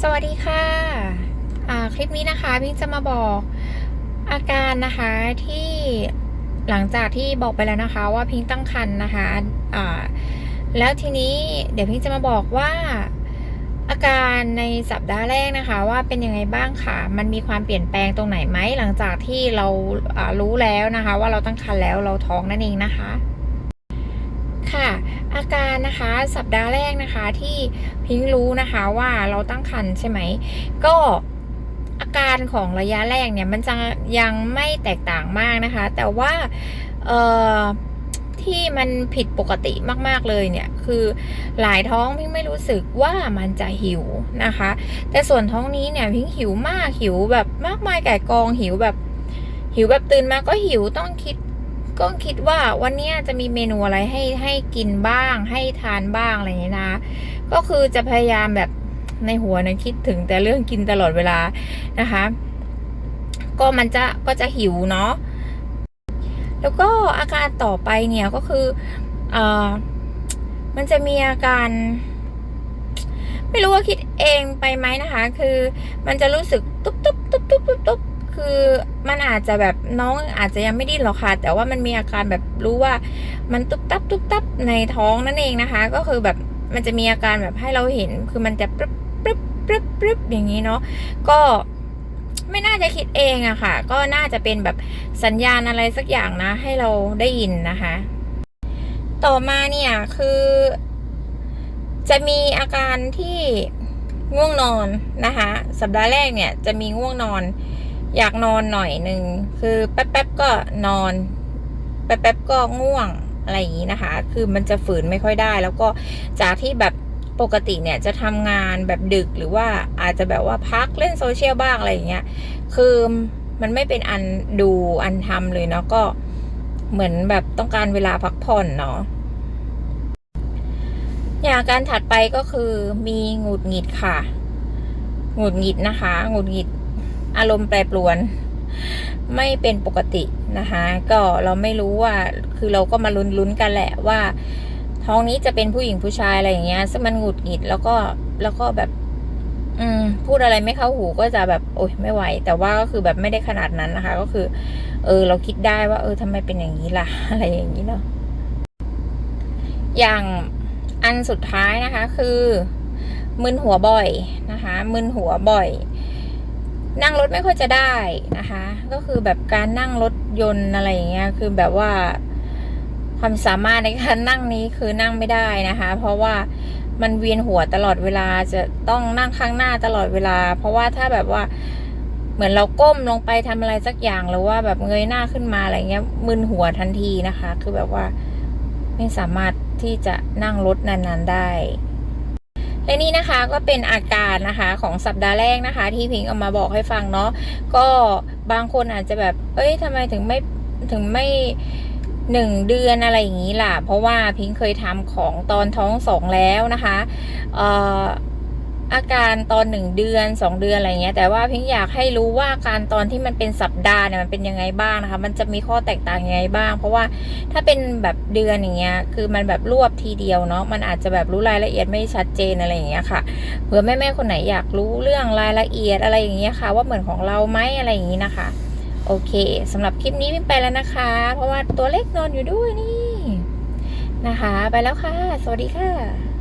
สวัสดีค่ะอ่าคลิปนี้นะคะพิงจะมาบอกอาการนะคะที่หลังจากที่บอกไปแล้วนะคะว่าพิงตั้งครรภ์นะคะอ่าแล้วทีนี้เดี๋ยวพิงจะมาบอกว่าอาการในสัปดาห์แรกนะคะ ว่าเป็นยังไงบ้างค่ะ มันมีความเปลี่ยนแปลงตรงไหนไหมหลังจากที่เราอ่ารู้แล้วนะคะ ว่าเราตั้งครรภ์แล้วเราท้องนั่นเองนะคะ ค่ะ อาการนะคะสัปดาห์แรกนะคะที่พิงรู้นะคะว่าเราตั้งครรภ์ใช่ไหม ก็อาการของระยะแรกเนี่ยมันจะยังไม่แตกต่างมากนะคะ แต่ว่าเอ่อที่มันผิดปกติมาก ๆ เลยเนี่ย คือหลายท้องพิงไม่รู้สึกว่ามันจะหิวนะคะ แต่ส่วนท้องนี้เนี่ยพิงหิวมากหิวแบบมากมายไก่กองหิวแบบ หิวแบบตื่นมาก็หิวต้องคิด ก็คิดว่าวันนี้จะมีเมนูอะไรให้ให้กินบ้าง ให้ทานบ้างอะไรอย่างเงี้ยนะ ก็คือจะพยายามแบบในหัวนะคิดถึงแต่เรื่องกินตลอดเวลานะคะ ก็มันจะก็จะหิวเนาะแล้วก็อาการต่อไปเนี่ยก็คือเออมันจะมีอาการ ไม่รู้ว่าคิดเองไปไหมนะคะ คือมันจะรู้สึกตุ๊บตุ๊บตุ๊บตุ๊บตุ๊บตุ๊บ คือมันอาจจะแบบน้องอาจจะยังไม่ดิ้นหรอกค่ะ แต่ว่ามันมีอาการแบบรู้ว่ามันตุ๊บตับตุ๊บตับในท้องนั่นเองนะคะ ก็คือแบบมันจะมีอาการแบบให้เราเห็น คือมันจะปรึ๊บปรึ๊บปรึ๊บปรึ๊บอย่างนี้เนาะก็ไม่น่าจะคิดเองอะค่ะ ก็น่าจะเป็นแบบสัญญาณอะไรสักอย่างนะ ให้เราได้ยินนะคะ ต่อมาเนี่ยคือ จะมีอาการที่ง่วงนอนนะคะ สัปดาห์แรกเนี่ยจะมีง่วงนอน อยากนอนหน่อยหนึ่งคือแป๊บๆก็นอน แป๊บๆก็ง่วงอะไรอย่างนี้นะคะ คือมันจะฝืนไม่ค่อยได้ แล้วก็จากที่แบบปกติเนี่ยจะทำงานแบบดึกหรือว่าอาจจะแบบว่าพักเล่นโซเชียลบ้างอะไรอย่างเงี้ย คือมันไม่เป็นอันดูอันทำเลยเนาะก็เหมือนแบบต้องการเวลาพักผ่อนเนาะอย่างการถัดไปก็คือมีหงุดหงิดค่ะ หงุดหงิดนะคะ หงุดหงิด อารมณ์แปรปรวน ไม่เป็นปกตินะคะ ก็เราไม่รู้ว่าคือเราก็มาลุ้นๆกันแหละว่า ท้องนี้จะเป็นผู้หญิงผู้ชายอะไรอย่างเงี้ยซึ่งมันหงุดหงิดแล้วก็แล้วก็แบบ อืม พูดอะไรไม่เข้าหูก็จะแบบโอ๊ยไม่ไหว แต่ว่าก็คือแบบไม่ได้ขนาดนั้นนะคะ ก็คือ เออ เราคิดได้ว่า เออทำไมเป็นอย่างนี้ล่ะ อะไรอย่างนี้เนาะอย่างอันสุดท้ายนะคะ คือมึนหัวบ่อยนะคะ มึนหัวบ่อย นั่งรถไม่ค่อยจะได้นะคะ ก็คือแบบการนั่งรถยนต์อะไรอย่างเงี้ยคือแบบว่าความสามารถในการนั่งนี้คือนั่งไม่ได้นะคะ เพราะว่ามันเวียนหัวตลอดเวลาจะต้องนั่งข้างหน้าตลอดเวลา เพราะว่าถ้าแบบว่าเหมือนเราก้มลงไปทำอะไรสักอย่างหรือว่าแบบเงยหน้าขึ้นมาอะไรเงี้ยมึนหัวทันทีนะคะ คือแบบว่าไม่สามารถที่จะนั่งรถนานๆได้ และนี่นะคะก็เป็นอาการนะคะของสัปดาห์แรกนะคะ ที่พิงเอามาบอกให้ฟังเนาะก็บางคนอาจจะแบบ เอ้ยทำไมถึงไม่ถึงไม่หนึ่งเดือนอะไรอย่างนี้ล่ะ เพราะว่าพิงเคยทำของตอนท้องสองแล้วนะคะ เอ่อ อาการตอนหนึ่งเดือนสองเดือนอะไรเงี้ย แต่ว่าพิงอยากให้รู้ว่าการตอนที่มันเป็นสัปดาห์เนี่ยมันเป็นยังไงบ้างนะคะ มันจะมีข้อแตกต่างยังไงบ้าง เพราะว่าถ้าเป็นแบบเดือนอย่างเงี้ย คือมันแบบรวบทีเดียวเนาะ มันอาจจะแบบรู้รายละเอียดไม่ชัดเจนอะไรอย่างเงี้ยค่ะ เผื่อแม่ๆคนไหนอยากรู้เรื่องรายละเอียดอะไรอย่างเงี้ยค่ะ ว่าเหมือนของเราไหมอะไรอย่างงี้นะคะ โอเคสำหรับคลิปนี้พิมไปแล้วนะคะ เพราะว่าตัวเล็กนอนอยู่ด้วยนี่นะคะ ไปแล้วค่ะ สวัสดีค่ะ